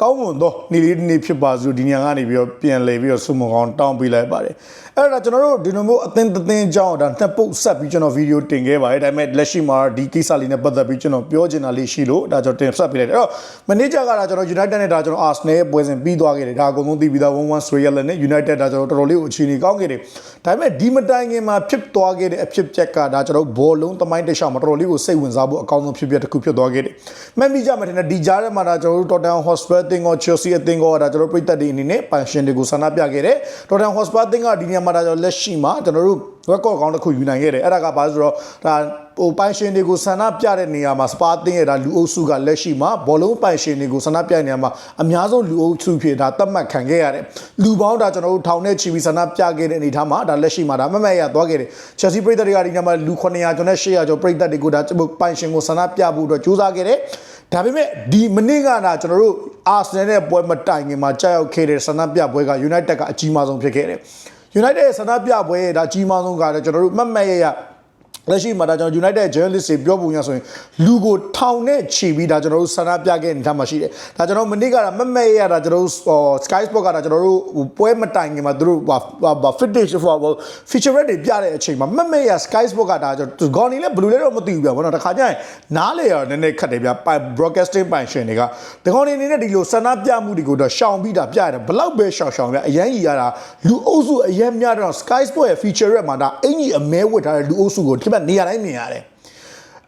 ကောင်းမွန်သောနေ့လေးတစ်နေ့ဖြစ်ပါစို့ဒီညကနေပြီးတော့ပြန်လည်ပြီးတော့ဆုမွန်ကောင်းတောင်းပေးလိုက်ပါတယ်အဲ့ဒါကျွန်တော်တို့ဒီလိုမျိုးအသင်းသင်းအကြောင်းဒါနှစ်ပုတ်ဆက်ပြီးကျွန်တော်ဗီဒီယိုတင်ခဲ့ပါတယ်ဒါပေမဲ့လက်ရှိမှာဒီကိစ္စလေးနဲ့ပတ်သက်ပြီးကျွန်တော်ပြောချင်တာလေးရှိလို့ဒါကျွန်တော်တင်ဆက်ပေးလိုက်တယ်အဲ့တော့မနေ့ကျကဒါကျွန်တော် United နဲ့ဒါကျွန်တော် Arsenal ရဲ့ပွဲစဉ်ပြီးသွားခဲ့တယ်ဒါအကုန်လုံးသိပြီးသား1-1 Real နဲ့ United ဒါကျွန်တော်တော်တော်လေးကိုအခြေအနေကောင်းခဲ့တယ်ဒါပေမဲ့ဒီမတိုင်ခင်မှာဖြစ်သွားခဲ့တဲ့အဖြစ်အပျက်ကဒါကျွန်တော်ဘောလုံးသမိုင်းတစ်လျှောက်မှာတော်တော်လေးကိုစိတ်ဝင်စားဖို့အကောင်းဆုံးဖြစ်ပျက်တစ်ခုဖြစ်သွားခဲ့တယ်မှတ်မိကြမှာတင်တဲ့ဒီကြားထဲမှာဒါကျွန်တော်တို့ Tottenham Hotspur အသင်းကော Chelsea အသင်းကောဒါကျွန်တော်တို့ပြည်သက်တွေအနေနဲ့ပန်ရှင်တွေကိုဆန္ဒပြခဲ့တယ် Tottenham Hotspur အသင်းကဒီနေရာမှာဒါကျွန်တော်လက်ရှိမှာကျွန်တော်တို့ record ကောင်းတစ်ခုယူနိုင်ခဲ့တယ်အဲ့ဒါကဘာလဲဆိုတော့ဒါဟိုပိုင်ရှင်တွေကိုဆန္ဒပြတဲ့နေရာမှာစပါတင်းရဲ့ဒါလူအုပ်စုကလက်ရှိမှာဘောလုံးပိုင်ရှင်တွေကိုဆန္ဒပြတဲ့နေရာမှာအများဆုံးလူအုပ်စုဖြစ်ဒါသတ်မှတ်ခံခဲ့ရတယ်လူပေါင်းဒါကျွန်တော်တို့ထောင်နဲ့ချီပြီးဆန္ဒပြခဲ့တဲ့အနေအထားမှာဒါလက်ရှိမှာဒါမမတ်ရသွားခဲ့တယ်ချက်စီပြည်သက်တွေကဒီနေရာမှာလူ900ကျော်နဲ့800ကျော်ပြည်သက်တွေကိုဒါပိုင်ရှင်ကိုဆန္ဒပြဖို့အတွက်ကြိုးစားခဲ့တယ်ဒါပေမဲ့ဒီမနေ့ကနာကျွန်တော်တို့ အာဆနယ်နဲ့ပွဲမတိုင်ခင်မှာကြောက်ရောက်ခဲ့တဲ့ဆန္ဒပြပွဲက United ကအကြီးမားဆုံးဖြစ်ခဲ့တယ် United ရဲ့ဆန္ဒပြပွဲဒါအကြီးမားဆုံးကလည်းကျွန်တော်တို့မှတ်မှတ်ရရ လက်ရှိမှာဒါကျွန်တော် United journalist တွေပြောပုံရဆိုရင်လူကိုထောင်နဲ့ချီပြီးဒါကျွန်တော်တို့ဆန္ဒပြခဲ့နေတာမှရှိတယ်။ဒါကျွန်တော်မနေ့ကမမဲရတာကျွန်တော်တို့ Sky Sport ကဒါကျွန်တော်တို့ပွဲမတိုင်ခင်မှာသူတို့ဘာ footage for feature rate တွေပြတဲ့အချိန်မှာမမဲရ Sky Sport ကဒါကျွန်တော် Goni လည်းဘယ်လိုလဲတော့မသိဘူးဗျာဘောနော်တခါကျရင်နားလေရနည်းနည်းခတ်တယ်ဗျာ broadcasting ပိုင်ရှင်တွေကဒီကောင်နေနဲ့ဒီလိုဆန္ဒပြမှုတွေကိုတော့ရှောင်ပြီးတာပြရတယ်ဘလောက်ပဲရှောင်ရှောင်ဗျာအရန်ကြီးရတာလူအုပ်စုအရန်များတော့ Sky Sport ရဲ့ feature rate မှာဒါအင်ကြီးအမဲဝတ်ထားတဲ့လူအုပ်စုကိုဒီဘက်နေရာတိုင်းမြင်ရတယ်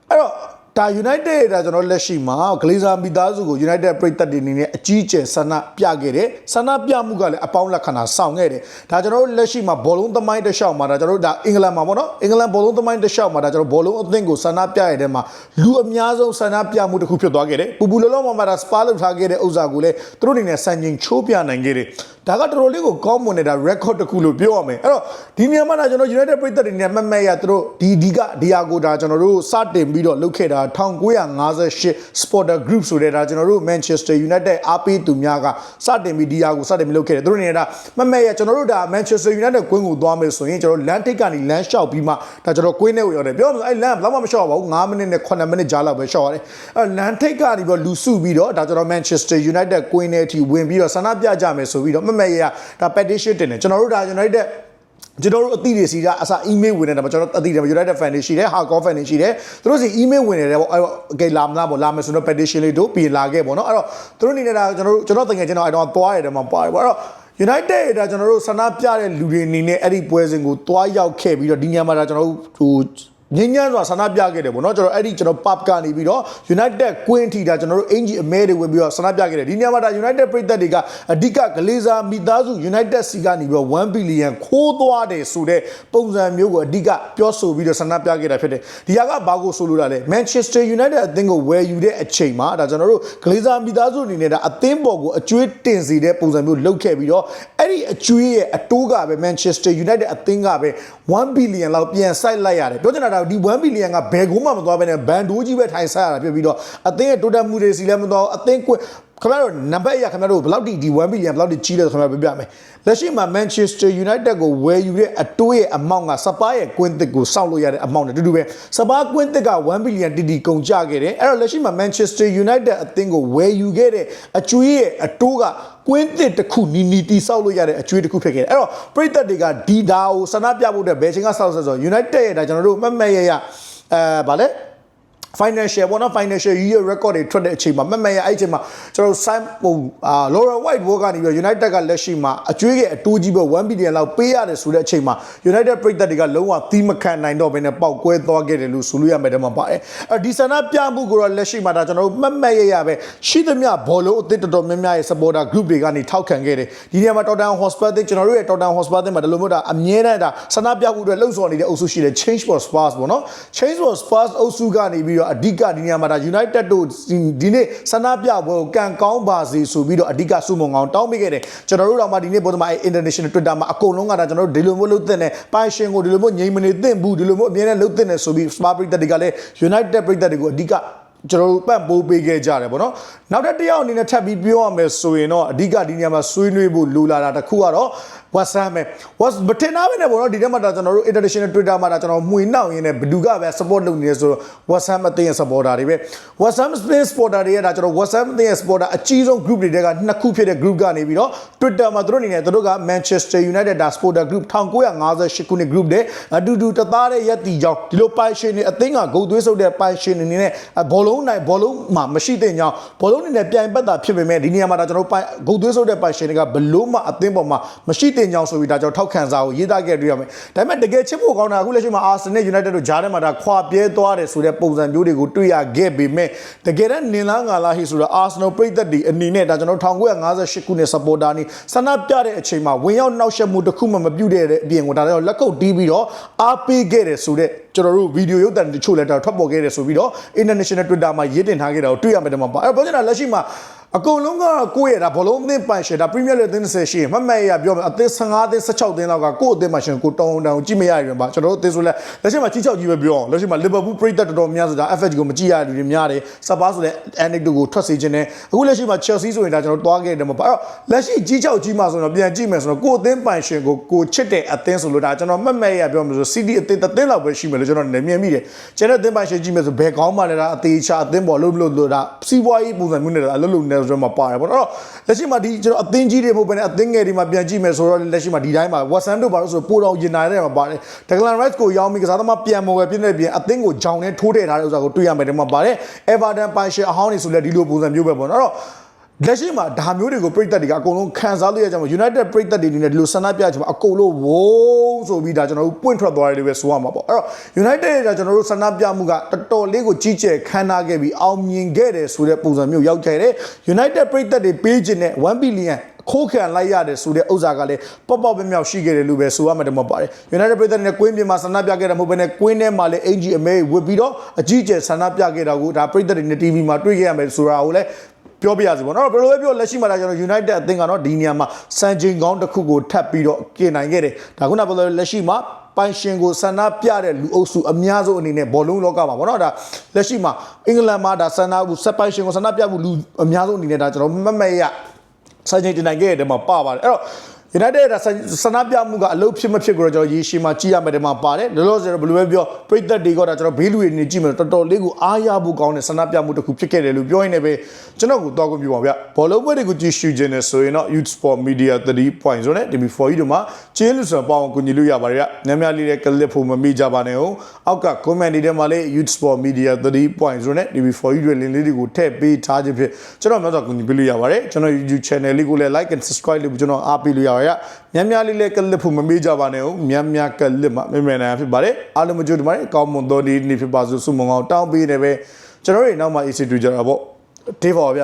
အဲ့တော့ဒါ United ဒါကျွန်တော်လက်ရှိမှာ Glazer မိသားစုကို United ပြည်သက်တွေအနေနဲ့အကြီးအကျယ်ဆန္ဒပြခဲ့တယ်ဆန္ဒပြမှုကလည်းအပေါင်းလက္ခဏာဆောင်ခဲ့တယ်ဒါကျွန်တော်လက်ရှိမှာဘောလုံးသမိုင်းတစ်လျှောက်မှာဒါကျွန်တော်ဒါအင်္ဂလန်မှာပေါ့နော်အင်္ဂလန်ဘောလုံးသမိုင်းတစ်လျှောက်မှာဒါကျွန်တော်ဘောလုံးအသင်းကိုဆန္ဒပြရတဲ့မှာလူအများဆုံးဆန္ဒပြမှုတစ်ခုဖြစ်သွားခဲ့တယ်ပူပူလောလောမှာမှာဒါစပါလုပ်ထားခဲ့တဲ့ဥစ္စာကိုလည်းသူတို့အနေနဲ့စံချိန်ချိုးပြနိုင်ခဲ့တယ် ဒါကတော်တော်လေးကိုကောင်းမွန်နေတာ record တစ်ခုလို့ပြောရမယ်အဲ့တော့ဒီနေရာမှာကျွန်တော် United ပြည်သက်တွေနဲ့မှတ်မှတ်ရသူတို့ဒီဒီကဒီယာကိုဒါကျွန်တော်တို့စတင်ပြီးတော့လုပ်ခဲ့တာ1958 Supporter Group ဆိုတဲ့ဒါကျွန်တော်တို့ Manchester United အားပေးသူများကစတင်ပြီးဒီယာကိုစတင်ပြီးလုပ်ခဲ့တယ်သူတို့အနေနဲ့ဒါမှတ်မှတ်ရကျွန်တော်တို့ဒါ Manchester United ကွင်းကိုသွားမယ်ဆိုရင်ကျွန်တော်လမ်းထိပ်ကနေလမ်းလျှောက်ပြီးမှဒါကျွန်တော်ကွင်းထဲကိုရောက်တယ်ပြောမှဆိုအဲ့လမ်းဘယ်မှမလျှောက်ပါဘူး9မိနစ်နဲ့9မိနစ်ကြာလောက်ပဲလျှောက်ရတယ်အဲ့လမ်းထိပ်ကနေပြီးတော့လူစုပြီးတော့ဒါကျွန်တော် Manchester United ကွင်းထဲအထိဝင်ပြီးတော့ဆန္ဒပြကြမယ်ဆိုပြီးတော့မှတ်မှတ်ရဒါ petition တင်တယ်ကျွန်တော်တို့ဒါ United ကျွန်တော်တို့အသိတွေစီကအစ email ဝင်နေတယ်ပေါ့ကျွန်တော်အသိတွေ United fan တွေရှိတယ် hardcore fan တွေရှိတယ်သူတို့စီ email ဝင်နေတယ်ပေါ့အဲ့တော့ okay လာမလားပေါ့လာမယ်ဆိုတော့ petition လေးတို့ပြင်လာခဲ့ပေါ့နော်အဲ့တော့သူတို့အနေနဲ့ဒါကျွန်တော်တို့ကျွန်တော်တကယ်ကျွန်တော်အဲ့တော့သွားရတယ်မှာပါတယ်ပေါ့အဲ့တော့ United ဒါကျွန်တော်တို့ဆန္ဒပြတဲ့လူတွေအနေနဲ့အဲ့ဒီပွဲစဉ်ကိုတွားရောက်ခဲ့ပြီးတော့ဒီညမှာဒါကျွန်တော်တို့ဟို ငင်းညမ်းစွာဆန္ဒပြခဲ့တယ်ပေါ့နော်ကျွန်တော်အဲ့ဒီကျွန်တော် pub ကနေပြီးတော့ United ကွင်းထီတာကျွန်တော်တို့အင်ဂျီအမဲတွေဝင်ပြီးတော့ဆန္ဒပြခဲ့တယ်ဒီညမှာဒါ United ပြည်သက်တွေကအဓိကဂလေးစားမိသားစု United စီကနေပြီးတော့1 billion ခိုးသွားတယ်ဆိုတဲ့ပုံစံမျိုးကိုအဓိကပြောဆိုပြီးတော့ဆန္ဒပြခဲ့တာဖြစ်တယ်ဒီဟာကဘာကိုဆိုလိုတာလဲ Manchester United အသင်းကိုဝယ်ယူတဲ့အချိန်မှာဒါကျွန်တော်တို့ဂလေးစားမိသားစုအနေနဲ့ဒါအသင်းပေါ်ကိုအကျွေးတင်စီတဲ့ပုံစံမျိုးလုပ်ခဲ့ပြီးတော့ အဲ့ဒီအကျွေးရဲ့အတိုးကပဲ Manchester United အသင်းကပဲ1 billion လောက်ပြန်စိုက်လိုက်ရတယ်ပြောချင်တာဒါဒီ1 billion ကဘယ်ကုန်းမှမသွားဘဲနဲ့ဘန်ဒိုးကြီးပဲထိုင်ဆက်ရတာဖြစ်ပြီးတော့အသင်းရဲ့တိုးတက်မှုတွေစီလည်းမသွားအသင်းကွခင်ဗျားတို့နံပါတ်ရခင်ဗျားတို့ဘယ်လောက်ဒီဒီ1 billion ဘယ်လောက်ဒီကြီးလဲဆိုခင်ဗျားပြပြမယ်လက်ရှိမှာ Manchester United ကိုဝယ်ယူတဲ့အတိုးရဲ့အမောင့်ကစပါးရဲ့ကွင်းသစ်ကိုစောင့်လို့ရတဲ့အမောင့်နဲ့တူတူပဲစပါးကွင်းသစ်က1 billion တီတီကုန်ကျခဲ့တယ်အဲ့တော့လက်ရှိမှာ Manchester United အသင်းကိုဝယ်ယူခဲ့တဲ့အကျွေးရဲ့အတိုးကကွင်းသစ်တစ်ခုနီနီတီစောက်လို့ရတဲ့အကျွေးတစ်ခုဖြစ်ခဲ့တယ်အဲ့တော့ပရိသတ်တွေကဒီဒါကိုဆန္ဒပြဖို့အတွက်ဘယ်ချိန်ကစောက်ဆက်ဆို United ရဲ့ဒါကျွန်တော်တို့မှတ်မှတ်ရရအဲဗာလဲ financial ဘောနော် financial year record တွေထွက်တဲ့အချိန်မှာမမရအဲ့အချိန်မှာကျွန်တော် sign ဟိုအာ Laura White ဘောကနေပြီး United ကလက်ရှိမှာအကျွေးရဲ့အတိုးကြီးပဲ1 billion လောက်ပေးရတယ်ဆိုတဲ့အချိန်မှာ United ပြည်သက်တွေကလုံးဝသီးမခံနိုင်တော့ဘဲနဲ့ပေါက်ကွဲသွားခဲ့တယ်လို့ဆိုလို့ရမယ်တဲ့မှာပါတယ်အဲဒီဆန္ဒပြမှုကိုတော့လက်ရှိမှာဒါကျွန်တော်တို့မှတ်မှတ်ရရပဲရှိသမျှဘောလုံးအသစ်တော်တော်များများရဲ့ supporter group တွေကနေထောက်ခံခဲ့တယ်ဒီနေရာမှာ Tottenham Hotspur တဲ့ကျွန်တော်တို့ရဲ့ Tottenham Hotspur တဲ့မှာဒီလိုမျိုးဒါအမြဲတမ်းဒါဆန္ဒပြမှုတွေလှုပ်ဆော်နေတဲ့အုပ်စုရှိတယ် Change for Spurs ပေါ့နော် Change for Spurs အုပ်စုကနေပြီးတော့အဓိကဒီနေရာမှာဒါ United တို့ဒီနေ့ဆန္ဒပြပွဲကိုကန်ကောင်းပါစေဆိုပြီးတော့အဓိကစုမုံကောင်တောင်းပေးခဲ့တယ်ကျွန်တော်တို့တော့မှဒီနေ့ပုံသမား International Twitter မှာအကုန်လုံးကဒါကျွန်တော်တို့ဒီလိုမျိုးလုပ်တဲ့နဲ့ပိုင်ရှင်ကိုဒီလိုမျိုးငြိမ်မနေသင့်ဘူးဒီလိုမျိုးအမြဲတမ်းလုပ်တဲ့နဲ့ဆိုပြီး Smart ပြည်သက်တွေကလည်း United ပြည်သက်တွေကိုအဓိကကျွန်တော်တို့ပံ့ပိုးပေးခဲ့ကြတယ်ဗောနော်နောက်တစ်တယောက်အနေနဲ့ထပ်ပြီးပြောရမယ်ဆိုရင်တော့အဓိကဒီနေရာမှာဆွေးနွေးဖို့လိုလာတာတစ်ခုကတော့ WhatsApp ပဲ Whats မတင်သားပဲနဲ့ပေါ့နော်ဒီထဲမှာဒါကျွန်တော်တို့ international Twitter မှာဒါကျွန်တော်မှွေနှောက်ရင်းနဲ့ဘယ်သူကပဲ support လုပ်နေလဲဆိုတော့ WhatsApp အသင်းရဲ့ supporter တွေပဲ WhatsApp space supporter တွေရဲ့ဒါကျွန်တော် WhatsApp အသင်းရဲ့ supporter အကြီးဆုံး group တွေကနှစ်ခုဖြစ်တဲ့ group ကနေပြီးတော့ Twitter မှာသူတို့အနေနဲ့သူတို့က Manchester United ဒါ supporter group 1958ခုနှစ် group တဲ့အတူတူတသားတဲ့ရက်တီကြောင်းဒီလိုပိုင်ရှင်တွေအသင်းကဂုတ်သွေးဆုပ်တဲ့ပိုင်ရှင်တွေအနေနဲ့ဘောလုံးနိုင်ဘောလုံးမှာမရှိတဲ့ကြောင်းဘောလုံးနေနဲ့ပြိုင်ပတ်တာဖြစ်ပေမဲ့ဒီနေရာမှာဒါကျွန်တော်ပိုင်ဂုတ်သွေးဆုပ်တဲ့ပိုင်ရှင်တွေကဘလို့မှအသင်းပေါ်မှာမရှိတဲ့ကြောင်းဆိုပြီးဒါကျွန်တော်ထောက်ခံစာကိုရေးသားခဲ့တွေ့ရမယ်ဒါပေမဲ့တကယ်ချစ်ဖို့ကောင်းတာအခုလက်ရှိမှာ Arsenal United တို့ဂျားထဲမှာဒါခွာပြဲသွားတယ်ဆိုတဲ့ပုံစံမျိုးတွေကိုတွေ့ရခဲ့ပေမဲ့တကယ်တမ်းနင်လားငါလားဟိဆိုတော့ Arsenal ပြည်သက်တွေအနေနဲ့ဒါကျွန်တော်1958ခုနှစ် supporter နေဆန္ဒပြတဲ့အချိန်မှာဝင်ရောက်နှောက်ယှက်မှုတစ်ခုမှမပြုတ်တဲ့အပြင်ကိုဒါတော့လက်ကုပ်တီးပြီးတော့အားပေးခဲ့တယ်ဆိုတဲ့ကျွန်တော်တို့ဗီဒီယိုရုပ်သံတချို့လည်းဒါထွက်ပေါ်ခဲ့တယ်ဆိုပြီးတော့ international Twitter မှာရေးတင်ထားခဲ့တာကိုတွေ့ရမယ်တမပါအဲ့တော့ပြောချင်တာလက်ရှိမှာ အကုန်လုံးကကိုယ့်ရဲ့ဒါဘောလုံးအသင်းပိုင်ရှင်ဒါ Premier League အသင်း30ရှိရင်မှတ်မှတ်ရပြောမယ်အသင်း15အသင်း16အသင်းလောက်ကကိုယ့်အသင်းမှာရှင်ကိုတောင်းတောင်းကြည့်မရရင်ပါကျွန်တော်တို့အသင်းဆိုလဲလက်ရှိမှာကြီးချောက်ကြီးပဲပြောအောင်လက်ရှိမှာ Liverpool ပြည်သက်တော်တော်များဆိုတာ FH ကိုမကြည့်ရတဲ့လူတွေများတယ်စပါးဆိုလဲ anecdote ကိုထွက်စေခြင်းနဲ့အခုလက်ရှိမှာ Chelsea ဆိုရင်ဒါကျွန်တော်သွားခဲ့တယ်မှာပါအဲ့တော့လက်ရှိကြီးချောက်ကြီးမှာဆိုတော့ပြန်ကြည့်မယ်ဆိုတော့ကိုယ့်အသင်းပိုင်ရှင်ကိုကိုချစ်တဲ့အသင်းဆိုလို့ဒါကျွန်တော်မှတ်မှတ်ရပြောမယ်ဆို City အသင်းတစ်သင်းလောက်ပဲရှိမယ်လို့ကျွန်တော်နေမြင်မိတယ်ကျန်တဲ့အသင်းပိုင်ရှင်ကြည့်မယ်ဆိုဘယ်ကောင်းမှလည်းဒါအသေးချာအသင်းပေါ်လို့လို့လို့ဒါစီးပွားရေးပုံစံမျိုးနဲ့ဒါအလုပ်လုပ်နေဆိုတော့မှာပါတယ်ပေါ့နော်တော့လက်ရှိမှာဒီကျွန်တော်အသင်းကြီးတွေမဟုတ်ဘဲနဲ့အသင်းငယ်တွေမှာပြန်ကြည့်မယ်ဆိုတော့လက်ရှိမှာဒီတိုင်းမှာ Watson တို့ဘာလို့ဆိုပိုတော့ရင်နိုင်တဲ့မှာပါတယ် Declan Rice ကိုရောင်းပြီးကစားသမားပြန်မော်ပဲပြည့်နေပြန်အသင်းကိုဂျောင်နဲ့ထိုးထည့်ထားတဲ့ဥစ္စာကိုတွေ့ရမယ်ဒီမှာပါတယ် Everton ပိုင်ရှင်အဟောင်းနေဆိုလဲဒီလိုပုံစံမျိုးပဲပေါ့နော်အဲ့တော့ လက်ရှိမှာဒါမျိုးတွေကိုပြည်သက်တွေကအကုန်လုံးခံစားလို့ရကြမှာ United ပြည်သက်တွေအနေနဲ့ဒီလိုဆန္ဒပြချင်မှာအကုန်လုံးဝုန်းဆိုပြီးဒါကျွန်တော်တို့ပွင့်ထွက်သွားတယ်လို့ပဲဆိုရမှာပေါ့အဲ့တော့ United ကကျွန်တော်တို့ဆန္ဒပြမှုကတော်တော်လေးကိုကြီးကျယ်ခမ်းနားခဲ့ပြီးအောင်မြင်ခဲ့တယ်ဆိုတဲ့ပုံစံမျိုးရောက်ခဲ့တယ် United ပြည်သက်တွေပေးခြင်းနဲ့1 billion ခိုးခံလိုက်ရတယ်ဆိုတဲ့ဥစ္စာကလည်းပေါ့ပေါ့ပြမြောက်ရှိခဲ့တယ်လို့ပဲဆိုရမှာတမပါတယ် United ပြည်သက်တွေနဲ့ကွင်းပြင်မှာဆန္ဒပြခဲ့တာမဟုတ်ဘဲနဲ့ကွင်းထဲမှာလည်းအင်ဂျီအမဲဝစ်ပြီးတော့အကြီးကျယ်ဆန္ဒပြခဲ့တာကိုဒါပြည်သက်တွေနဲ့ TV မှာတွေ့ခဲ့ရမယ်ဆိုတာကိုလည်း ပြောပြရစီပေါ့နော်ဘယ်လိုပဲပြောလက်ရှိမှာဒါကျွန်တော် United အသင်းကတော့ဒီနေရာမှာစံချိန်ကောင်းတစ်ခုကိုထပ်ပြီးတော့ကျင်နိုင်ခဲ့တယ်ဒါခုနကပြောလက်ရှိမှာပိုင်ရှင်ကိုဆန္ဒပြတဲ့လူအုပ်စုအများဆုံးအနေနဲ့ဘောလုံးလောကမှာပေါ့နော်ဒါလက်ရှိမှာအင်္ဂလန်မှာဒါဆန္ဒဘူးစက်ပိုင်ရှင်ကိုဆန္ဒပြမှုလူအများဆုံးအနေနဲ့ဒါကျွန်တော်မတ်မတ်ရစကြင်တင်နိုင်ခဲ့တဲ့မှာပါပါတယ်အဲ့တော့ United ကဆန္ဒပြမှုကအလုပ်ဖြစ်မဖြစ်ကိုတော့ကျွန်တော်ရေရှည်မှာကြည့်ရမယ်တဲ့မှာပါတယ်လောလောဆယ်တော့ဘယ်လိုပဲပြောပြိသက်တွေကဒါကျွန်တော်ဘေးလူတွေနေကြည့်မယ်တော်တော်လေးကိုအားရဖို့ကောင်းတဲ့ဆန္ဒပြမှုတစ်ခုဖြစ်ခဲ့တယ်လို့ပြောရင်းနဲ့ပဲကျွန်တော်ကိုတောက်ခွင့်ပြုပါဗျဘောလုံးပွဲတွေကိုကြည့်ရှုခြင်းနဲ့ဆိုရင်တော့ Youth Sport Media 3.0နဲ့ DB4 တို့မှာကျင်းလို့ဆိုပေါင်းကူညီလို့ရပါတယ်ဗျညများလေးတဲ့ clip ဖို့မမိကြပါနဲ့ဟုတ်အောက်က comment တွေထဲမှာလေး Youth Sport Media 3.0နဲ့ DB4 တွေလင်းလေးတွေကိုထည့်ပေးထားခြင်းဖြစ်ကျွန်တော်များစွာကူညီပေးလို့ရပါတယ်ကျွန်တော် YouTube channel လေးကိုလည်း like and subscribe လုပ်ပြီးကျွန်တော်အားပေးလို့ရပါတယ်ညများလေးလေး clip ဖို့မမေ့ကြပါနဲ့ဟုတ်ညများ clip မှာမြင်မြင်နိုင်ဖြစ်ပါတယ်အားလုံးမကြိုးတပါတယ်အကောင်းမွန်သောဒီနေ့ဖြစ်ပါစို့ဆုမွန်ကောင်းတောင်းပေးနေပဲကျွန်တော်တို့နောက်မှ AC တူကြတာပေါ့ဒေးပါဗျ